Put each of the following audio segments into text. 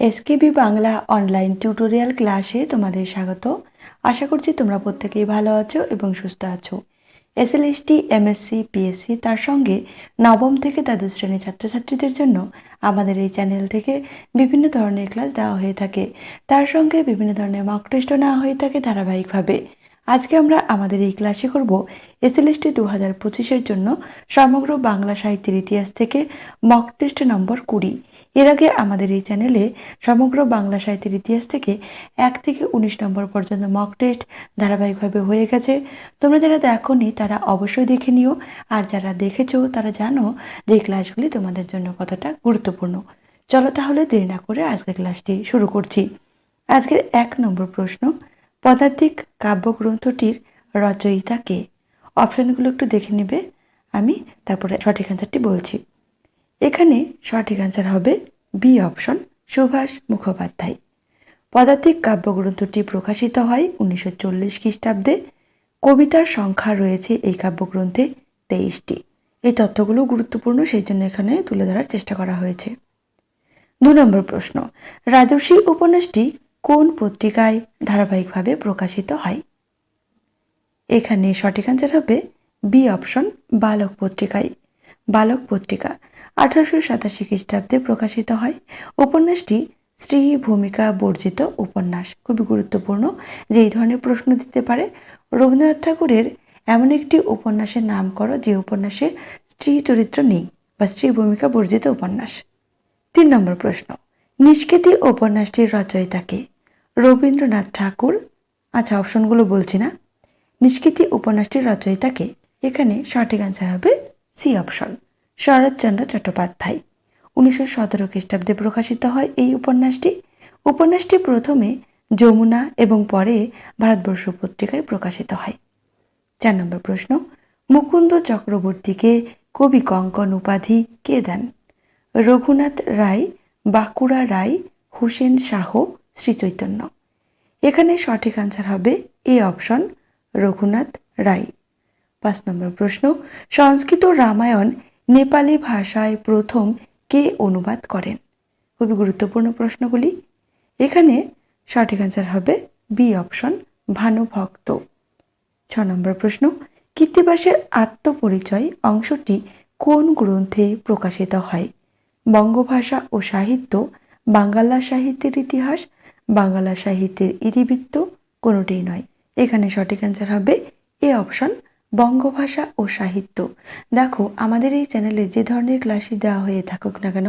SKB Bangla online tutorial ক্লাসে তোমাদের স্বাগত। আশা করছি তোমরা প্রত্যেকেই ভালো আছো এবং সুস্থ আছো। এসএলএসটি এমএসসি পিএসসি তার সঙ্গে নবম থেকে দ্বাদশ শ্রেণির ছাত্রছাত্রীদের জন্য আমাদের এই চ্যানেল থেকে বিভিন্ন ধরনের ক্লাস দেওয়া হয়ে থাকে। তার সঙ্গে বিভিন্ন ধরনের মক টেস্টও নেওয়া হয়ে থাকে ধারাবাহিকভাবে। আজকে আমরা আমাদের এই ক্লাসে করব এসএলএসটি দু হাজার পঁচিশের জন্য সমগ্র বাংলা সাহিত্যের ইতিহাস থেকে মক টেস্ট নম্বর কুড়ি। এর আগে আমাদের এই চ্যানেলে সমগ্র বাংলা সাহিত্যের ইতিহাস থেকে এক থেকে উনিশ নম্বর পর্যন্ত মক টেস্ট ধারাবাহিকভাবে হয়ে গেছে। তোমরা যারা দেখোনি, তারা অবশ্যই দেখে নিও। আর যারা দেখেছ, তারা জানো যে ক্লাসগুলি তোমাদের জন্য কতটা গুরুত্বপূর্ণ। চলো তাহলে দেরি না করে আজকের ক্লাসটি শুরু করছি। আজকের এক নম্বর প্রশ্ন পদার্থিক কাব্যগ্রন্থটির রচয়িতা কে? অপশনগুলো একটু দেখে নেবে। আমি তারপরে সঠিক অ্যান্সারটি বলছি। এখানে সঠিক অ্যান্সার হবে বি অপশন সুভাষ মুখোপাধ্যায়। পদার্থিক কাব্যগ্রন্থটি প্রকাশিত হয় উনিশশো চল্লিশ খ্রিস্টাব্দে। কবিতার সংখ্যা রয়েছে এই কাব্যগ্রন্থে তেইশটি। এই তথ্যগুলো গুরুত্বপূর্ণ সেই জন্য এখানে তুলে ধরার চেষ্টা করা হয়েছে। দু নম্বর প্রশ্ন, রাজর্ষি উপন্যাসটি কোন পত্রিকায় ধারাবাহিকভাবে প্রকাশিত হয়? এখানে সঠিক অ্যান্সার হবে বি অপশন বালক পত্রিকায়। বালক পত্রিকা আঠারোশো সাতাশি খ্রিস্টাব্দে প্রকাশিত হয়। উপন্যাসটি স্ত্রী ভূমিকা বর্জিত উপন্যাস। খুবই গুরুত্বপূর্ণ যে এই ধরনের প্রশ্ন দিতে পারে। রবীন্দ্রনাথ ঠাকুরের এমন একটি উপন্যাসের নাম করো, যে উপন্যাসে স্ত্রী চরিত্র নেই বা স্ত্রী ভূমিকা বর্জিত উপন্যাস। তিন নম্বর প্রশ্ন, নিষ্কৃতি উপন্যাসটির রচয়িতাকে রবীন্দ্রনাথ ঠাকুর। আচ্ছা অপশনগুলো বলছি না। নিষ্কৃতি উপন্যাসটির রচয়িতাকে এখানে সঠিক অ্যান্সার হবে সি অপশন। শরৎচন্দ্র চট্টোপাধ্যায়। উনিশশো সতেরো খ্রিস্টাব্দে প্রকাশিত হয় এই উপন্যাসটি। উপন্যাসটি প্রথমে যমুনা এবং পরে ভারতবর্ষ পত্রিকায় প্রকাশিত হয়। চার নম্বর প্রশ্ন, মুকুন্দ চক্রবর্তীকে কবি কঙ্কন উপাধি কে দেন? রঘুনাথ রায়, বাঁকুড়া রায়, হুসেন শাহ শ্রীচৈতন্য এখানে সঠিক আনসার হবে এ অপশন, রঘুনাথ রায়। পাঁচ নম্বর প্রশ্ন, সংস্কৃত রামায়ণ নেপালি ভাষায় প্রথম কে অনুবাদ করেন? খুবই গুরুত্বপূর্ণ প্রশ্নগুলি। এখানে সঠিক আনসার হবে বি অপশন ভানুভক্ত। ছ নম্বর প্রশ্ন, কীর্তিবাসের আত্মপরিচয় অংশটি কোন গ্রন্থে প্রকাশিত হয়? বঙ্গভাষা ও সাহিত্য বাংলা সাহিত্যের ইতিহাস বাংলা সাহিত্যের ইতিবৃত্ত, কোনোটিই নয়। এখানে সঠিক অ্যান্সার হবে এ অপশন বঙ্গভাষা ও সাহিত্য। দেখো, আমাদের এই চ্যানেলে যে ধরনের ক্লাসই দেওয়া হয়ে থাকুক না কেন,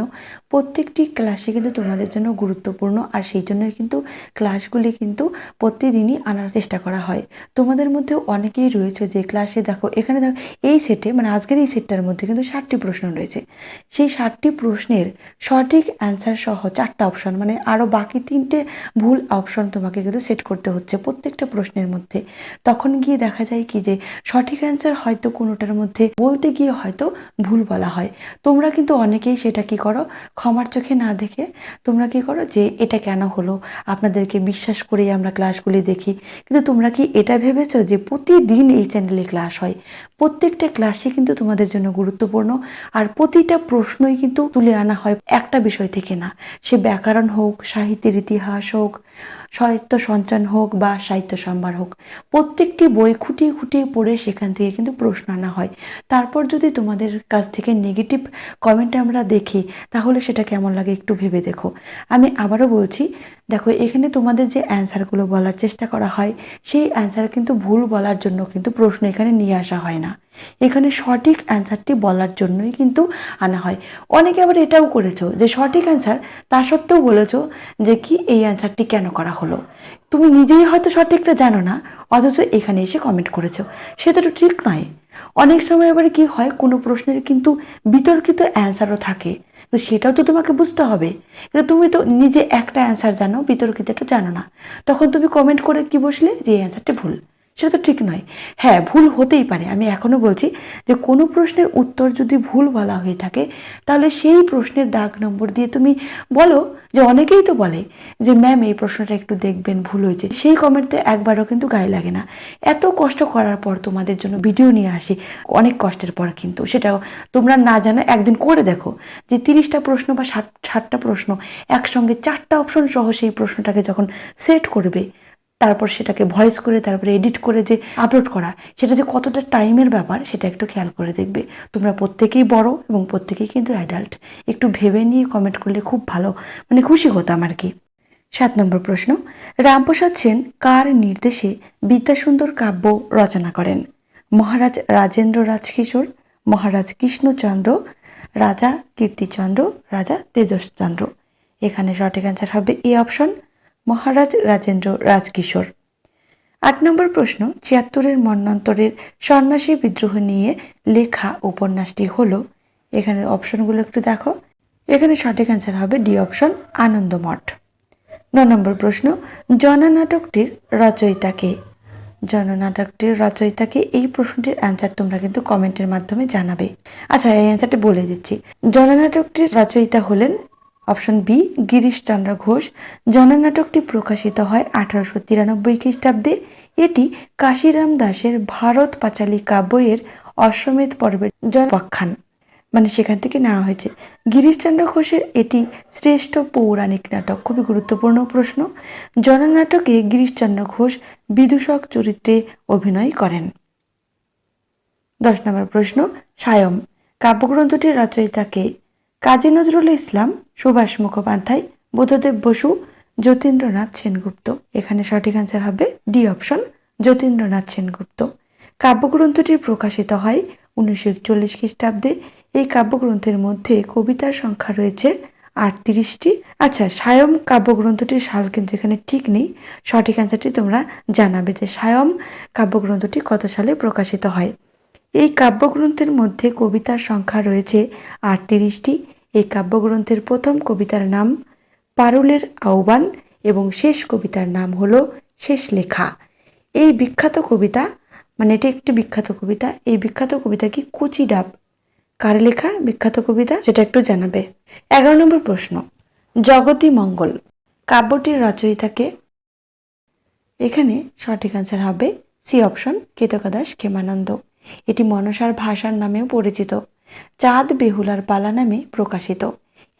প্রত্যেকটি ক্লাসই কিন্তু তোমাদের জন্য গুরুত্বপূর্ণ আর সেই জন্য কিন্তু ক্লাসগুলি কিন্তু প্রতিদিনই আনার চেষ্টা করা হয়। তোমাদের মধ্যে অনেকেই রয়েছে যে ক্লাসে দেখো, এখানে দেখো, এই সেটে মানে আজকের এই সেটটার মধ্যে কিন্তু ষাটটি প্রশ্ন রয়েছে। সেই ষাটটি প্রশ্নের সঠিক অ্যান্সার সহ চারটা অপশন মানে আরও বাকি তিনটে ভুল অপশন তোমাকে কিন্তু সেট করতে হচ্ছে প্রত্যেকটা প্রশ্নের মধ্যে। তখন গিয়ে দেখা যায় কি যে সঠিক অ্যান্সার হয়তো কোনোটার মধ্যে বলতে গিয়ে হয়তো ভুল বলা হয়। তোমরা কিন্তু অনেকেই সেটা কি করো? ক্ষমার চোখে না দেখে তোমরা কি করো যে, এটা কেন হলো? আপনাদেরকে বিশ্বাস করেই আমরা ক্লাসগুলি দেখি। কিন্তু তোমরা কি এটা ভেবেছো যে, প্রতিদিন এই চ্যানেলে ক্লাস হয়? প্রত্যেকটা ক্লাসই কিন্তু তোমাদের জন্য গুরুত্বপূর্ণ আর প্রতিটা প্রশ্নই কিন্তু তুলে আনা হয় একটা বিষয় থেকে না। সে ব্যাকরণ হোক, সাহিত্যের ইতিহাস হোক সাহিত্য সঞ্চয়ন হোক বা সাহিত্য সম্ভার হোক, প্রত্যেকটি বই খুঁটিয়ে খুঁটিয়ে পড়ে সেখান থেকে কিন্তু প্রশ্ন আনা হয়। তারপর যদি তোমাদের কাছ থেকে নেগেটিভ কমেন্ট আমরা দেখি, তাহলে সেটা কেমন লাগে একটু ভেবে দেখো। আমি আবারও বলছি দেখো, এখানে তোমাদের যে অ্যান্সারগুলো বলার চেষ্টা করা হয়, সেই অ্যান্সার কিন্তু ভুল বলার জন্য কিন্তু প্রশ্ন এখানে নিয়ে আসা হয় না। এখানে সঠিক অ্যান্সারটি বলার জন্যই কিন্তু আনা হয়। অনেকে আবার এটাও করেছ যে সঠিক অ্যান্সার তা সত্ত্বেও বলেছ যে কি এই অ্যান্সারটি কেন করা হলো? তুমি নিজেই হয়তো সঠিকটা জানো না, অথচ এখানে এসে কমেন্ট করেছ। সেটা তো ঠিক নয়। অনেক সময় আবার কি হয়, কোনো প্রশ্নের কিন্তু বিতর্কিত অ্যান্সারও থাকে। তো সেটাও তো তোমাকে বুঝতে হবে। কিন্তু তুমি তো নিজে একটা অ্যান্সার জানো বিতর্কিতটা জানো না। তখন তুমি কমেন্ট করে কি বসলে? যে অ্যান্সারটি ভুল। সেটা তো ঠিক নয়। হ্যাঁ ভুল হতেই পারে। আমি এখনও বলছি যে, কোনো প্রশ্নের উত্তর যদি ভুল বলা হয়ে থাকে, তাহলে সেই প্রশ্নের দাগ নম্বর দিয়ে তুমি বলো যে, অনেকেই তো বলে যে, ম্যাম, এই প্রশ্নটা একটু দেখবেন, ভুল হয়েছে। সেই কমেন্টে একবারও কিন্তু গায়ে লাগে না। এত কষ্ট করার পর তোমাদের জন্য ভিডিও নিয়ে আসি, অনেক কষ্টের পর কিন্তু। সেটা তোমরা না জানো, একদিন করে দেখো যে, তিরিশটা প্রশ্ন বা ষাট, ষাটটা প্রশ্ন একসঙ্গে চারটা অপশন সহ সেই প্রশ্নটাকে যখন সেট করবে তারপর সেটাকে ভয়েস করে, তারপরে এডিট করে যে আপলোড করা, সেটা যে কতটা টাইমের ব্যাপার, সেটা একটু খেয়াল করে দেখবে। তোমরা প্রত্যেকেই বড় এবং প্রত্যেকেই কিন্তু অ্যাডাল্ট একটু ভেবে নিয়ে কমেন্ট করলে খুব ভালো মানে খুশি হতাম আর কি। সাত নম্বর প্রশ্ন, রামপ্রসাদ সেন কার নির্দেশে বিদ্যাসুন্দর কাব্য রচনা করেন? মহারাজ রাজেন্দ্র রাজকিশোর, মহারাজ কৃষ্ণচন্দ্র, রাজা কীর্তিচন্দ্র, রাজা তেজসচন্দ্র। এখানে সঠিক অ্যান্সার হবে এ অপশন মহারাজ রাজেন্দ্র রাজকিশোর। আট নম্বর প্রশ্ন, ছিয়াত্তরের মন্বন্তরের সন্ন্যাসী বিদ্রোহ নিয়ে লেখা উপন্যাসটি হলো, এখানে অপশনগুলো একটু দেখো। এখানে সঠিক অ্যান্সার হবে ডি অপশন, আনন্দমঠ। ন নম্বর প্রশ্ন, জননাটকটির রচয়িতাকে জননাটকটির রচয়িতাকে এই প্রশ্নটির অ্যান্সার তোমরা কিন্তু কমেন্টের মাধ্যমে জানাবে। আচ্ছা এই অ্যান্সারটা বলে দিচ্ছি। জননাটকটির রচয়িতা হলেন অপশন বি গিরিশচন্দ্র ঘোষ। জননাটকটি প্রকাশিত হয় আঠারোশো তিরানব্বই খ্রিস্টাব্দে। এটি কাশিরাম দাসের ভারত পাঁচালী কাব্যের অশ্বমেধ পর্বের জনপাখ্যান মানে সেখান থেকে নেওয়া হয়েছে। গিরিশচন্দ্র ঘোষের এটি শ্রেষ্ঠ পৌরাণিক নাটক, খুবই গুরুত্বপূর্ণ প্রশ্ন। জননাটকে গিরিশচন্দ্র ঘোষ বিদূষক চরিত্রে অভিনয় করেন। দশ নম্বর প্রশ্ন, সায়ম। কাব্যগ্রন্থটির রচয়িতাকে কাজী নজরুল ইসলাম, সুভাষ মুখোপাধ্যায়, বুদ্ধদেব বসু, যতীন্দ্রনাথ সেনগুপ্ত। এখানে সঠিক অ্যান্সার হবে ডি অপশন যতীন্দ্রনাথ সেনগুপ্ত। কাব্যগ্রন্থটি প্রকাশিত হয় উনিশশো একচল্লিশ খ্রিস্টাব্দে। এই কাব্যগ্রন্থের মধ্যে কবিতার সংখ্যা রয়েছে আটত্রিশটি। আচ্ছা সায়ম কাব্যগ্রন্থটির সাল কিন্তু এখানে ঠিক নেই। সঠিক অ্যান্সারটি তোমরা জানাবে যে সায়ম কাব্যগ্রন্থটি কত সালে প্রকাশিত হয়? এই কাব্যগ্রন্থের মধ্যে কবিতার সংখ্যা রয়েছে আটত্রিশটি। এই কাব্যগ্রন্থের প্রথম কবিতার নাম পারুলের আহ্বান এবং শেষ কবিতার নাম হলো শেষ লেখা। এই বিখ্যাত কবিতা মানে এটি একটি বিখ্যাত কবিতা, এই বিখ্যাত কবিতা কি কুচি ডাব? কার লেখা? বিখ্যাত কবিতা? সেটা একটু জানাবে। এগারো নম্বর প্রশ্ন, জগতী মঙ্গল, কাব্যটির রচয়িতাকে এখানে সঠিক অ্যান্সার হবে সি অপশন কেতকা দাস ক্ষেমানন্দ। এটি মনসার ভাষার নামেও পরিচিত। চাঁদ বেহুলার পালা নামে প্রকাশিত।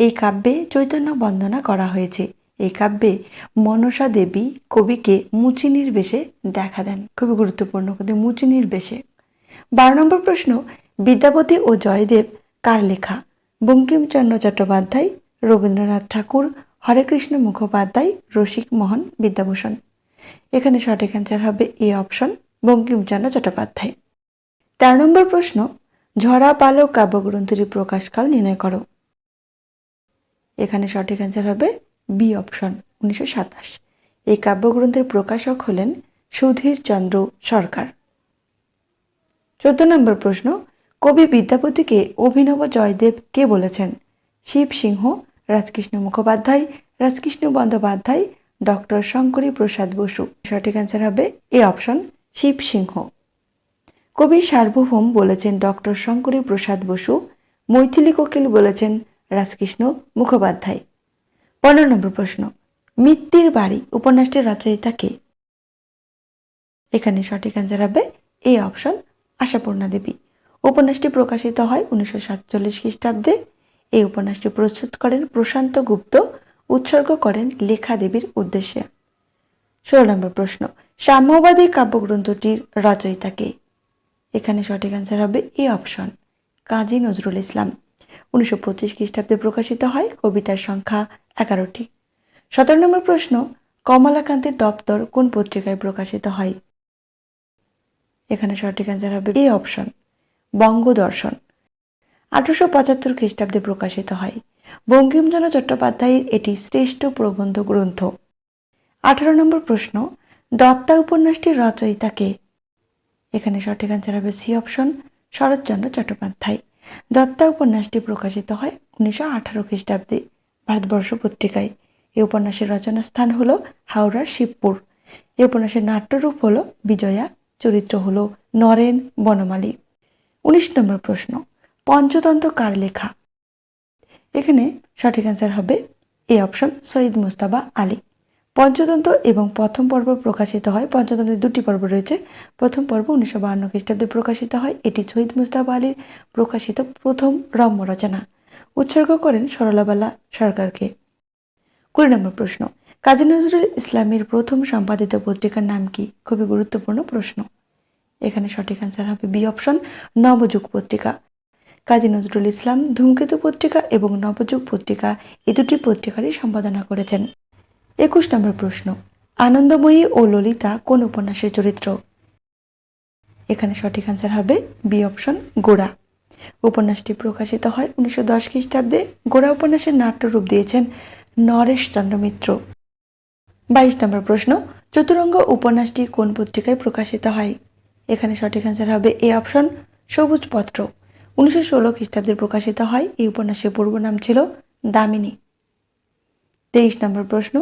এই কাব্যে চৈতন্য বন্দনা করা হয়েছে। এই কাব্যে মনসা দেবী কবিকে মুচিনির বেশে দেখা দেন। খুবই গুরুত্বপূর্ণ কিন্তু মুচিনির বেশে বারো নম্বর প্রশ্ন, বিদ্যাপতি ও জয়দেব কার লেখা? বঙ্কিমচন্দ্র চট্টোপাধ্যায়, রবীন্দ্রনাথ ঠাকুর, হরেকৃষ্ণ মুখোপাধ্যায়, রসিক মোহন বিদ্যাভূষণ। এখানে সঠিক অ্যান্সার হবে এ অপশন বঙ্কিমচন্দ্র চট্টোপাধ্যায়। তেরো নম্বর প্রশ্ন, ঝরা পালক কাব্যগ্রন্থটি প্রকাশকাল নির্ণয় করো। এখানে সঠিক অ্যান্সার হবে বি অপশন উনিশশো সাতাশ। এই কাব্যগ্রন্থের প্রকাশক হলেন সুধীর চন্দ্র সরকার। চোদ্দ নম্বর প্রশ্ন, কবি বিদ্যাপতিকে অভিনব জয়দেব কে বলেছেন? শিব সিংহ, রাজকৃষ্ণ মুখোপাধ্যায়, রাজকৃষ্ণ বন্দ্যোপাধ্যায়, ডক্টর শঙ্করী প্রসাদ বসু। সঠিক অ্যান্সার হবে এ অপশন শিব সিংহ। কবি সার্বভৌম বলেছেন ডক্টর শঙ্করী প্রসাদ বসু, মৈথিলী কোকিল বলেছেন রাজকৃষ্ণ মুখোপাধ্যায়। পনেরো নম্বর প্রশ্ন, মিত্তির বাড়ি উপন্যাসটির রচয়িতা কে? এখানে সঠিক অ্যান্সার হবে এ অপশন আশাপূর্ণা দেবী। উপন্যাসটি প্রকাশিত হয় উনিশশো সাতচল্লিশ খ্রিস্টাব্দে। এই উপন্যাসটি প্রস্তুত করেন প্রশান্ত গুপ্ত, উৎসর্গ করেন লেখা দেবীর উদ্দেশ্যে। ষোলো নম্বর প্রশ্ন, সাম্যবাদী কাব্যগ্রন্থটির রচয়িতা কে? এখানে সঠিক অ্যান্সার হবে এ অপশন কাজী নজরুল ইসলাম। উনিশশো পঁচিশ খ্রিস্টাব্দে প্রকাশিত হয় কবিতার সংখ্যা এগারোটি। সতেরো নম্বর প্রশ্ন, কমলাকান্তের দপ্তর কোন পত্রিকায় প্রকাশিত হয়? এখানে সঠিক অ্যান্সার হবে এ অপশন বঙ্গদর্শন। আঠারোশো পঁচাত্তর খ্রিস্টাব্দে প্রকাশিত হয়। বঙ্কিমচন্দ্র চট্টোপাধ্যায়ের এটি শ্রেষ্ঠ প্রবন্ধ গ্রন্থ। আঠারো নম্বর প্রশ্ন, দত্তা উপন্যাসটির রচয়িতা কে? এখানে সঠিক অ্যান্সার হবে সি অপশন শরৎচন্দ্র চট্টোপাধ্যায়। দত্তা উপন্যাসটি প্রকাশিত হয় উনিশশো আঠারো খ্রিস্টাব্দে, ভারতবর্ষ পত্রিকায়। এই উপন্যাসের রচনা স্থান হল হাওড়ার শিবপুর। এই উপন্যাসের নাট্যরূপ হল বিজয়া, চরিত্র হল নরেন বনমালী। উনিশ নম্বর প্রশ্ন, পঞ্চতন্ত্র কার লেখা? এখানে সঠিক অ্যান্সার হবে এ অপশন সৈয়দ মুস্তাবা আলী। পঞ্চতন্ত্র এবং প্রথম পর্ব প্রকাশিত হয়, পঞ্চতন্ত্রের দুটি পর্ব রয়েছে। প্রথম পর্ব উনিশশো বাহান্ন খ্রিস্টাব্দে প্রকাশিত হয়, এটি শহীদ মুস্তাবা আলীর প্রকাশিত প্রথম রম্য রচনা। উৎসর্গ করেন সরলাবালা সরকারকে। কুড়ি নম্বর প্রশ্ন, কাজী নজরুল ইসলামের প্রথম সম্পাদিত পত্রিকার নাম কি? খুবই গুরুত্বপূর্ণ প্রশ্ন। এখানে সঠিক অ্যান্সার হবে বি অপশন, নবযুগ পত্রিকা। কাজী নজরুল ইসলাম ধূমকেতু পত্রিকা এবং নবযুগ পত্রিকা, এ দুটি পত্রিকারই সম্পাদনা করেছেন। একুশ নম্বর প্রশ্ন। আনন্দময়ী ও ললিতা কোন উপন্যাসের চরিত্র? এখানে সঠিক আনসার হবে বি অপশন গোড়া। উপন্যাসটি প্রকাশিত হয় উনিশশো দশ খ্রিস্টাব্দে। গোড়া উপন্যাসের নাট্যরূপ দিয়েছেন নরেশ চন্দ্র মিত্র বাইশ নম্বর প্রশ্ন, চতুরঙ্গ উপন্যাসটি কোন পত্রিকায় প্রকাশিত হয়? এখানে সঠিক আনসার হবে এ অপশন সবুজ পত্র। উনিশশো ষোলো খ্রিস্টাব্দে প্রকাশিত হয়, এই উপন্যাসের পূর্ব নাম ছিল দামিনী। তেইশ নম্বর প্রশ্ন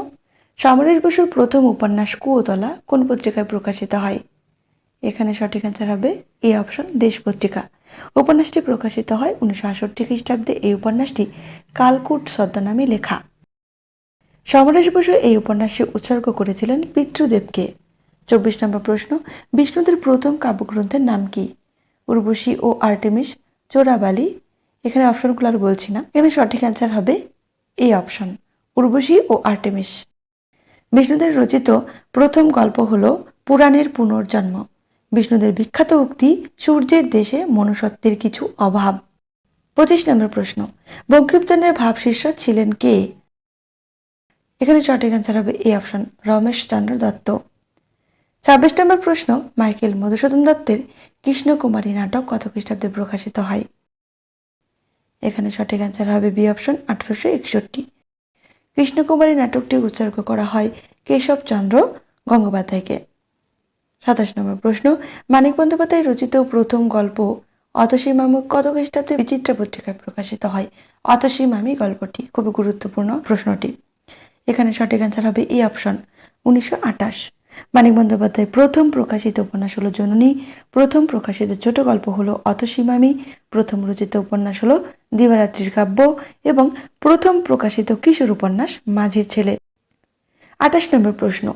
সমরেশ বসুর প্রথম উপন্যাস কুয়োতলা কোন পত্রিকায় প্রকাশিত হয়? এখানে সঠিক অ্যান্সার হবে এ অপশন দেশ পত্রিকা। উপন্যাসটি প্রকাশিত হয় উনিশশো আষট্টি খ্রিস্টাব্দে। এই উপন্যাসটি কালকুট ছদ্মনামে লেখা। সমরেশ বসু এই উপন্যাসে উৎসর্গ করেছিলেন পিতৃদেবকে। চব্বিশ নম্বর প্রশ্ন, বিষ্ণুদের প্রথম কাব্যগ্রন্থের নাম কি? উর্বশী ও আর্টেমিস, চোরাবালি। এখানে অপশনগুলো আর বলছি না। এখানে সঠিক অ্যান্সার হবে এই অপশন, উর্বশী ও আর্টেমিস। বিষ্ণুদের রচিত প্রথম গল্প হল পুরাণের পুনর্জন্ম। বিষ্ণুদের বিখ্যাত উক্তি, সূর্যের দেশে মনুষ্যত্বের কিছু অভাব। পঁচিশ নম্বর প্রশ্ন, বঙ্কিমচন্দ্রের ভাবশিষ্য ছিলেন কে? এখানে সঠিক অ্যান্সার হবে এ অপশন রমেশ চন্দ্র দত্ত। ছাব্বিশ নম্বর প্রশ্ন, মাইকেল মধুসূদন দত্তের কৃষ্ণকুমারী নাটক কত খ্রিস্টাব্দে প্রকাশিত হয়? এখানে সঠিক অ্যান্সার হবে বি অপশন আঠারোশো একষট্টি। কৃষ্ণকুমারী নাটকটি উৎসর্গ করা হয় কেশবচন্দ্র গঙ্গোপাধ্যায়কে। সাতাশ নম্বর প্রশ্ন, মানিক বন্দ্যোপাধ্যায় রচিত প্রথম গল্প অতসী মামু কত খ্রিস্টাব্দে বিচিত্র পত্রিকায় প্রকাশিত হয়? অতসী মামি গল্পটি, খুবই গুরুত্বপূর্ণ প্রশ্নটি। এখানে সঠিক অ্যান্সার হবে এই অপশন উনিশশো আটাশ মানিক বন্দ্যোপাধ্যায় প্রথম প্রকাশিত উপন্যাস হলো জননী। প্রথম প্রকাশিত ছোট গল্প হলো অতসীমামি। প্রথম রচিত উপন্যাস হলো দিবারাত্রির কাব্য এবং প্রথম প্রকাশিত কিশোর উপন্যাস মাঝির ছেলে। আঠাশ নম্বর প্রশ্ন,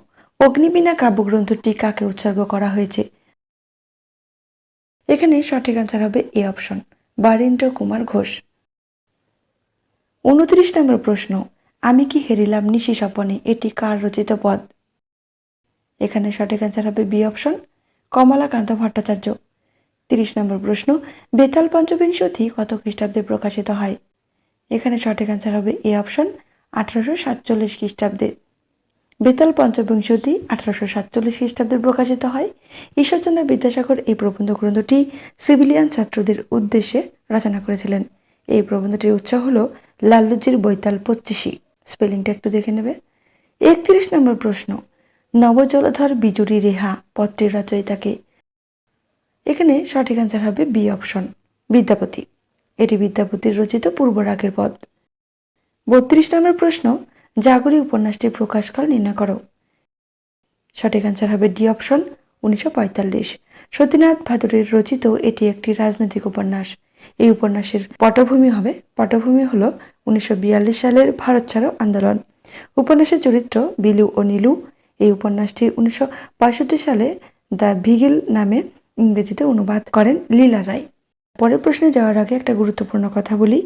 অগ্নিবীণা কাব্যগ্রন্থটি কাকে উৎসর্গ করা হয়েছে? এখানে সঠিক অ্যান্সার হবে এ অপশন বারীন্দ্র কুমার ঘোষ। উনত্রিশ নম্বর প্রশ্ন, আমি কি হেরিলাম নিশি স্বপনে? এটি কার রচিত পদ? এখানে সঠিক অ্যান্সার হবে বি অপশন কমলাকান্ত ভট্টাচার্য। তিরিশ নম্বর প্রশ্ন, বেতাল পঞ্চবিংশতি কত খ্রিস্টাব্দে প্রকাশিত হয়? এখানে সঠিক অ্যান্সার হবে এ অপশন আঠারোশো সাতচল্লিশ খ্রিস্টাব্দে। বেতাল পঞ্চবিংশতি আঠারোশো সাতচল্লিশ খ্রিস্টাব্দে প্রকাশিত হয়। ঈশ্বরচন্দ্র বিদ্যাসাগর এই প্রবন্ধ গ্রন্থটি সিভিলিয়ান ছাত্রদের উদ্দেশ্যে রচনা করেছিলেন। এই প্রবন্ধটির উৎস হল লাল্লুজির বৈতাল পঁচিশি। স্পেলিংটা একটু দেখে নেবে। একত্রিশ নম্বর প্রশ্ন নবজলধর বিজুরি রেহা পত্রের রচয়িতাকে। এখানে সঠিক অ্যান্সার হবে বি অপশন বিদ্যাপতি। এটি বিদ্যাপতির রচিত পূর্বরাগের পদ। বত্রিশ নম্বর প্রশ্ন, জাগরী উপন্যাসটির প্রকাশকাল নির্ণয় করো। সঠিক অ্যান্সার হবে ডি অপশন উনিশশো পঁয়তাল্লিশ। সতীনাথ ভাদুরীর রচিত এটি একটি রাজনৈতিক উপন্যাস। এই উপন্যাসের পটভূমি হবে, পটভূমি হল উনিশশো বিয়াল্লিশ সালের ভারত ছাড়ো আন্দোলন। উপন্যাসের চরিত্র বিলু ও নীলু। এই উপন্যাসটি উনিশশো সালে দ্য ভিগিল নামে ইংরেজিতে অনুবাদ করেন লীলা রায়। পরের প্রশ্নে যাওয়ার আগে একটা গুরুত্বপূর্ণ কথা বলি।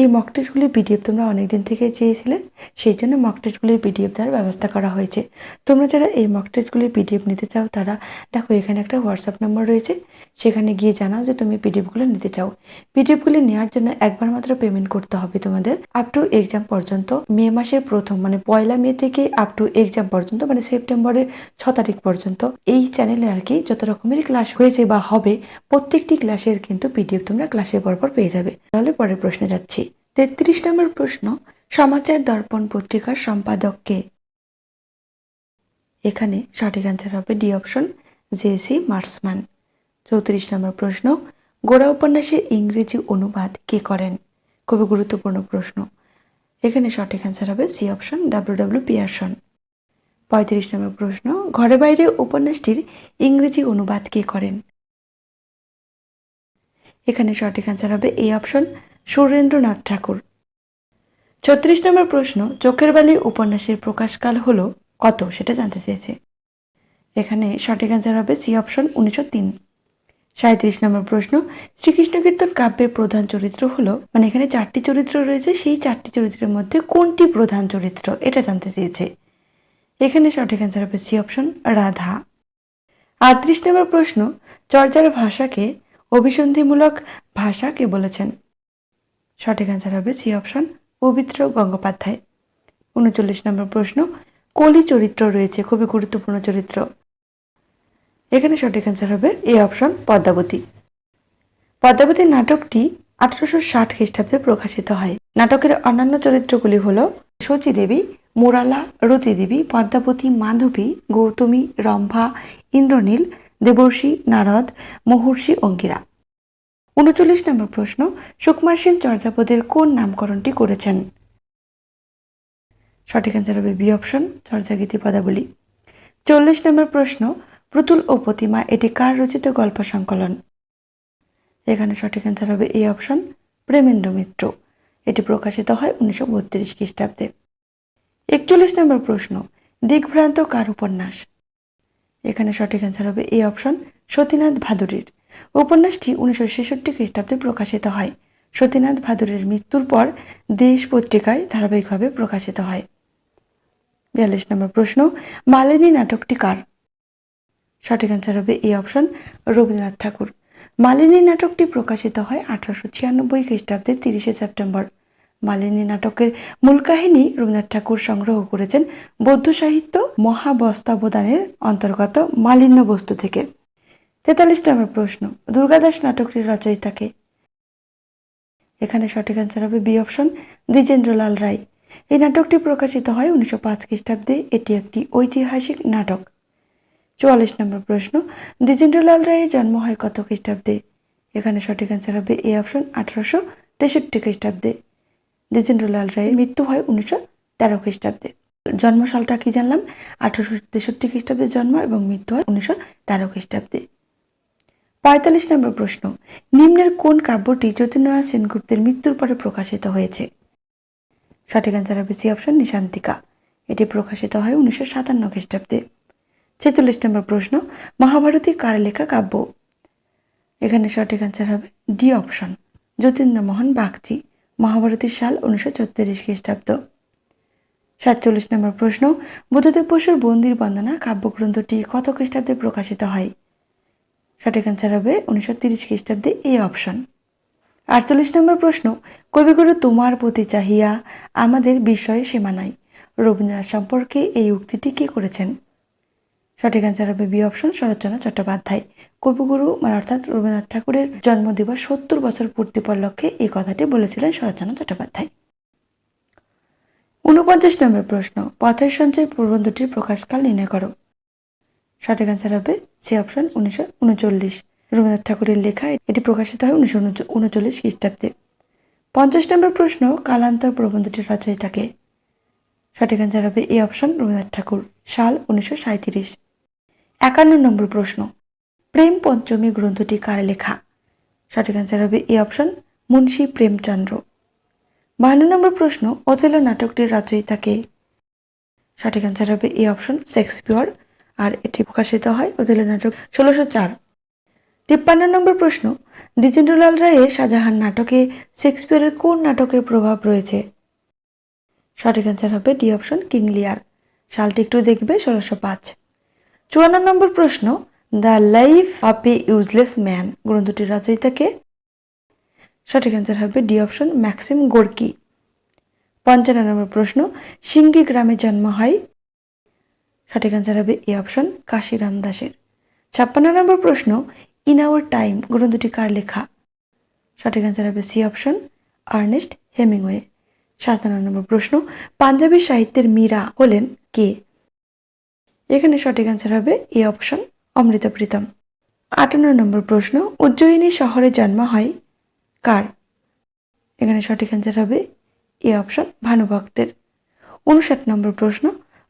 এই মক টেস্টগুলির পিডিএফ তোমরা অনেক দিন থেকে চেয়েছিলে, সেই জন্য মক টেস্টগুলির পিডিএফ দেওয়ার ব্যবস্থা করা হয়েছে। তোমরা যারা এই মক টেস্টগুলির পিডিএফ নিতে চাও, তারা দেখো এখানে একটা হোয়াটসঅ্যাপ নম্বর রয়েছে, সেখানে গিয়ে জানাও যে তুমি পিডিএফগুলো নিতে চাও। পিডিএফগুলি নেওয়ার জন্য একবার মাত্র পেমেন্ট করতে হবে তোমাদের। আপ টু এক্সাম পর্যন্ত, মে মাসের প্রথম মানে পয়লা মে থেকে আপ টু এক্সাম পর্যন্ত মানে সেপ্টেম্বরের ছ তারিখ পর্যন্ত এই চ্যানেলে আর কি যত রকমের ক্লাস হয়েছে বা হবে, প্রত্যেকটি ক্লাসের কিন্তু পিডিএফ তোমরা ক্লাসের পরপর পেয়ে যাবে। তাহলে পরের প্রশ্নে যাচ্ছি। তেত্রিশ নম্বর প্রশ্ন, সমাচার দর্পণ পত্রিকার সম্পাদক কে? এখানে সঠিক অ্যান্সার হবে ডি অপশন জেসি মার্সম্যান চৌত্রিশ নম্বর প্রশ্ন, গোড়া উপন্যাসের ইংরেজি অনুবাদ কে করেন? খুবই গুরুত্বপূর্ণ প্রশ্ন। এখানে সঠিক অ্যান্সার হবে C option W W Pearson. পঁয়ত্রিশ নম্বর প্রশ্ন, ঘরে বাইরে উপন্যাসটির ইংরেজি অনুবাদ কে করেন? এখানে সঠিক অ্যান্সার হবে এই অপশন সুরেন্দ্রনাথ ঠাকুর। ছত্রিশ নম্বর প্রশ্ন, চোখের বালি উপন্যাসের প্রকাশকাল হল কত? সেটা জানতে চেয়েছে। এখানে সঠিক অ্যান্সার হবে সি অপশন উনিশশো তিন। সাঁত্রিশ নম্বর প্রশ্ন, শ্রীকৃষ্ণ কীর্তন কাব্যের প্রধান চরিত্র হলো মানে এখানে চারটি চরিত্র রয়েছে, সেই চারটি চরিত্রের মধ্যে কোনটি প্রধান চরিত্র? এটা জানতে চেয়েছে। এখানে সঠিক অ্যান্সার হবে সি অপশন রাধা। আটত্রিশ নম্বর প্রশ্ন, চর্যার ভাষাকে অভিসন্ধিমূলক ভাষা কে বলেছেন। সঠিক অ্যান্সার হবে সি অপশন পবিত্র গঙ্গোপাধ্যায়। উনচল্লিশ নম্বর প্রশ্ন, কলি চরিত্র রয়েছে, খুবই গুরুত্বপূর্ণ চরিত্র। এখানে সঠিক অ্যান্সার হবে এ অপশন পদ্মাবতী। পদ্মাবতী নাটকটি আঠারোশো ষাট খ্রিস্টাব্দে প্রকাশিত হয়। নাটকের অন্যান্য চরিত্রগুলি হল শচী দেবী, মোরালা, রতি দেবী, পদ্মাবতী, মাধবী, গৌতমী, রম্ভা, ইন্দ্রনীল, দেবর্ষী, নারদ, মহর্ষি অঙ্গিরা উনচল্লিশ নম্বর প্রশ্ন, সুকুমার সেন চর্যাপদের কোন নামকরণটি করেছেন? সঠিক অ্যান্সার হবে বি অপশন চর্যাগীতি পদাবলী। চল্লিশ নম্বর প্রশ্ন, প্রতুল ও প্রতিমা, এটি কার রচিত গল্প সংকলন? এখানে সঠিক অ্যান্সার হবে এই অপশন প্রেমেন্দ্র মিত্র। এটি প্রকাশিত হয় উনিশশো বত্রিশ খ্রিস্টাব্দে। একচল্লিশ নম্বর প্রশ্ন দিগ্ভ্রান্ত কার উপন্যাস? এখানে সঠিক অ্যান্সার হবে এই অপশন সতীনাথ ভাদুরীর। উপন্যাসটি উনিশশো ছেষট্টি খ্রিস্টাব্দে প্রকাশিত হয়। সতীনাথ ভাদুরের মৃত্যুর পর দেশ পত্রিকায় ধারাবাহিকভাবে প্রকাশিত হয়। বিয়াল্লিশ নম্বর প্রশ্ন, মালিনী নাটকটি কার? সঠিক অ্যান্সার হবে এই অপশন রবীন্দ্রনাথ ঠাকুর। মালিনী নাটকটি প্রকাশিত হয় আঠারোশো ছিয়ানব্বই খ্রিস্টাব্দের তিরিশে সেপ্টেম্বর। মালিনী নাটকের মূল কাহিনী রবীন্দ্রনাথ ঠাকুর সংগ্রহ করেছেন বৌদ্ধ সাহিত্য মহাবস্তাবদানের অন্তর্গত মালিন্য বস্তু থেকে। তেতাল্লিশ নম্বর প্রশ্ন দুর্গাদাস নাটকটির রচয়িতাকে। এখানে সঠিক অ্যান্সার হবে বি অপশন দ্বিজেন্দ্রলাল রায়। এই নাটকটি প্রকাশিত হয় উনিশশো পাঁচ খ্রিস্টাব্দে। এটি একটি ঐতিহাসিক নাটক। চুয়াল্লিশ নম্বর প্রশ্ন, দ্বিজেন্দ্রলাল রায়ের জন্ম হয় কত খ্রিস্টাব্দে? এখানে সঠিক অ্যান্সার হবে এ অপশন আঠারোশো তেষট্টি খ্রিস্টাব্দে। দ্বিজেন্দ্রলাল রায়ের মৃত্যু হয় উনিশশো তেরো খ্রিস্টাব্দে। জন্মসালটা কি জানলাম? আঠারোশো তেষট্টি খ্রিস্টাব্দে জন্ম এবং মৃত্যু হয় উনিশশো তেরো খ্রিস্টাব্দে। পঁয়তাল্লিশ নম্বর প্রশ্ন, নিম্নের কোন কাব্যটি যতীন্দ্রনাথ সেনগুপ্তের মৃত্যুর পরে প্রকাশিত হয়েছে? সঠিক অ্যান্সার হবে সি অপশন নিশান্তিকা। এটি প্রকাশিত হয় উনিশশো সাতান্ন খ্রিস্টাব্দে। ছেচল্লিশ নম্বর প্রশ্ন মহাভারতী কার লেখা কাব্য? এখানে সঠিক অ্যান্সার হবে ডি অপশন যতীন্দ্রমোহন বাগচি মহাভারতীর সাল উনিশশো চৌত্রিশ খ্রিস্টাব্দ। সাতচল্লিশ নম্বর প্রশ্ন, বুদ্ধদেব বসুর বন্দির বন্দনা কাব্যগ্রন্থটি কত খ্রিস্টাব্দে প্রকাশিত হয়? সঠিক অ্যান্সার হবে উনিশশো তিরিশ খ্রিস্টাব্দে এ অপশন আটচল্লিশ নম্বর প্রশ্ন কবিগুরু তোমার প্রতি চাহিয়া আমাদের বিষয়ে সীমা নাই। রবীন্দ্রনাথ সম্পর্কে এই উক্তিটি কে করেছেন? সঠিক অ্যান্সার হবে বি অপশন শরৎচন্দ্র চট্টোপাধ্যায়। কবিগুরু মানে অর্থাৎ রবীন্দ্রনাথ ঠাকুরের জন্মদিবস সত্তর বছর পূর্তি উপলক্ষে এই কথাটি বলেছিলেন শরৎচন্দ্র চট্টোপাধ্যায়। উনপঞ্চাশ নম্বর প্রশ্ন, পথের সঞ্চয় প্রবন্ধটির প্রকাশকাল নির্ণয় করো। সঠিক অ্যান্সার হবে সি অপশন উনিশশো উনচল্লিশ। রবীন্দ্রনাথ ঠাকুরের লেখা এটি প্রকাশিত হয় উনিশশো উনচল্লিশ খ্রিস্টাব্দে। পঞ্চাশ নম্বর প্রশ্ন, কালান্তর প্রবন্ধটির রচয়িতাকে? সঠিক অ্যান্সার হবে এ অপশন রবীন্দ্রনাথ ঠাকুর, সাল উনিশশো সাঁত্রিশ একান্ন নম্বর প্রশ্ন, প্রেম পঞ্চমী গ্রন্থটি কার লেখা? সঠিক অ্যান্সার হবে এ অপশন মুন্সী প্রেমচন্দ্র। বাহান্ন নম্বর প্রশ্ন ওথেলো নাটকটির রচয়িতাকে? সঠিক অ্যান্সার হবে এ অপশন শেক্সপিয়র আর এটি প্রকাশিত হয় ওথেলো নাটক ষোলোশো চার। তিপ্পান্ন নম্বর প্রশ্ন, দ্বিজেন্দ্রলাল রায়ের শাহজাহান নাটকে শেক্সপিয়রের কোন নাটকের প্রভাব রয়েছে? সঠিক অ্যান্সার হবে ডি অপশন কিং লিয়ার সালটি একটু দেখবে, ষোলোশো পাঁচ। চুয়ান্ন নম্বর প্রশ্ন, the life of a useless man, গ্রন্থটির রচয়িতাকে সঠিক অ্যান্সার হবে ডি অপশন ম্যাক্সিম গোর্কি। পঞ্চান্ন নম্বর প্রশ্ন, সিঙ্গি গ্রামে জন্ম হয় সঠিক অ্যান্সার হবে এ অপশন কাশিরাম দাসের ছাপ্পান্ন নম্বর প্রশ্ন ইন আওয়ার টাইম গ্রন্থটি কার লেখা সঠিক অ্যান্সার হবে সি অপশন আর্নেস্ট হেমিংওয়ে সাতান্ন নম্বর প্রশ্ন পাঞ্জাবি সাহিত্যের মীরা হলেন কে? এখানে সঠিক অ্যান্সার হবে এ অপশন অমৃত প্রীতম আটান্ন নম্বর প্রশ্ন উজ্জয়িনী শহরে জন্ম হয় কার এখানে সঠিক অ্যান্সার হবে এ অপশন ভানুভক্তের উনষাট নম্বর প্রশ্ন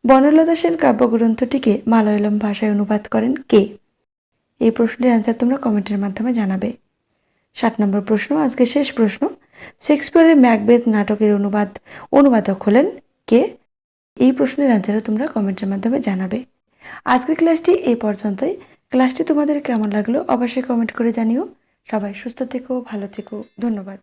বনলতা সেন কাব্যগ্রন্থটিকে মালয়ালম ভাষায় অনুবাদ করেন কে? এই প্রশ্নের অ্যান্সার তোমরা কমেন্টের মাধ্যমে জানাবে। ষাট নম্বর প্রশ্ন আজকে শেষ প্রশ্ন। শেক্সপিয়ারের ম্যাকবেথ নাটকের অনুবাদ, অনুবাদক হলেন কে? এই প্রশ্নের অ্যান্সারও তোমরা কমেন্টের মাধ্যমে জানাবে। আজকের ক্লাসটি এই পর্যন্তই। ক্লাসটি তোমাদের কেমন লাগল অবশ্যই কমেন্ট করে জানিও। সবাই সুস্থ থেকো, ভালো থেকো। ধন্যবাদ।